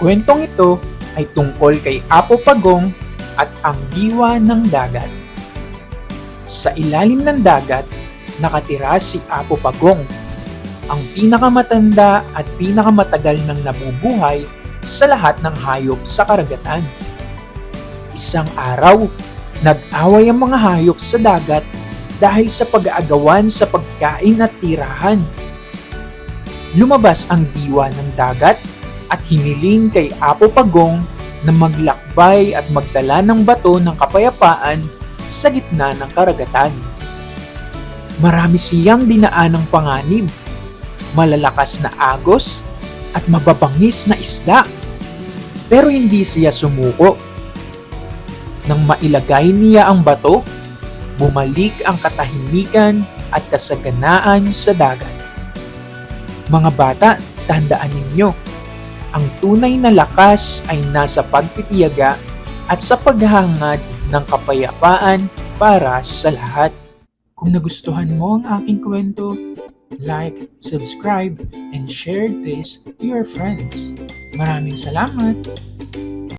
kwentong ito ay tungkol kay Apo Pagong at ang diwa ng dagat. Sa ilalim ng dagat, nakatira si Apo Pagong, ang pinakamatanda at pinakamatagal ng nabubuhay sa lahat ng hayop sa karagatan. Isang araw, nag-away ang mga hayop sa dagat dahil sa pag-aagawan sa pagkain at tirahan. Lumabas ang diwa ng dagat at hiniling kay Apo Pagong na maglakbay at magdala ng bato ng kapayapaan sa gitna ng karagatan. Marami siyang dinaan ng panganib, malalakas na agos at mababangis na isda. Pero hindi siya sumuko. Nang mailagay niya ang bato, bumalik ang katahimikan at kasaganaan sa dagat. Mga bata, tandaan ninyo, ang tunay na lakas ay nasa pagtitiyaga at sa paghahangad ng kapayapaan para sa lahat. Kung nagustuhan mo ang aking kwento, like, subscribe, and share this to your friends. Maraming salamat!